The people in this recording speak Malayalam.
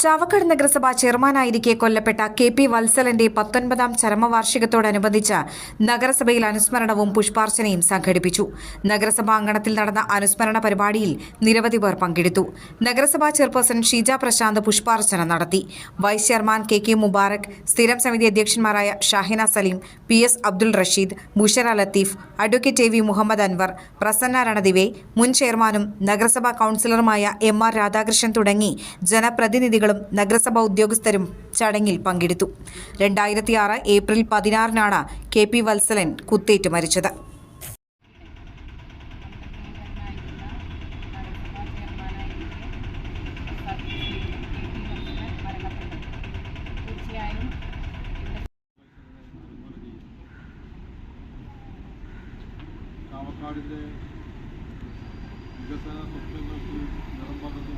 Chavakkad നഗരസഭ ചെയർമാനായിരിക്കെ കൊല്ലപ്പെട്ട കെ പി വത്സലന്റെ പത്തൊൻപതാം ചരമവാർഷികത്തോടനുബന്ധിച്ച് നഗരസഭയിൽ അനുസ്മരണവും പുഷ്പാർച്ചനയും സംഘടിപ്പിച്ചു. നഗരസഭാ അങ്കണത്തിൽ നടന്ന അനുസ്മരണ പരിപാടിയിൽ നിരവധി പേർ പങ്കെടുത്തു. നഗരസഭാ ചെയർപേഴ്സൺ ഷീജ പ്രശാന്ത് പുഷ്പാർച്ചന നടത്തി. Vice chairman K K Mubarak സ്ഥിരം സമിതി അധ്യക്ഷന്മാരായ Shahina Saleem P S Abdul Rasheed Bushara Latheef advocate A V Muhammad Anwar Prasanna Ranadive മുൻ ചെയർമാനും നഗരസഭാ കൗൺസിലറുമായ എം ആർ രാധാകൃഷ്ണൻ തുടങ്ങി ജനപ്രതിനിധികളും നഗരസഭാ ഉദ്യോഗസ്ഥരും ചടങ്ങിൽ പങ്കെടുത്തു. രണ്ടായിരത്തി ആറ് ഏപ്രിൽ പതിനാറിനാണ് കെ പി വത്സലൻ കുത്തേറ്റ് മരിച്ചത്. ചാവക്കാടിന്റെ വികസന സ്വപ്നങ്ങൾക്ക് നിറം പകർന്നുകൊണ്ട്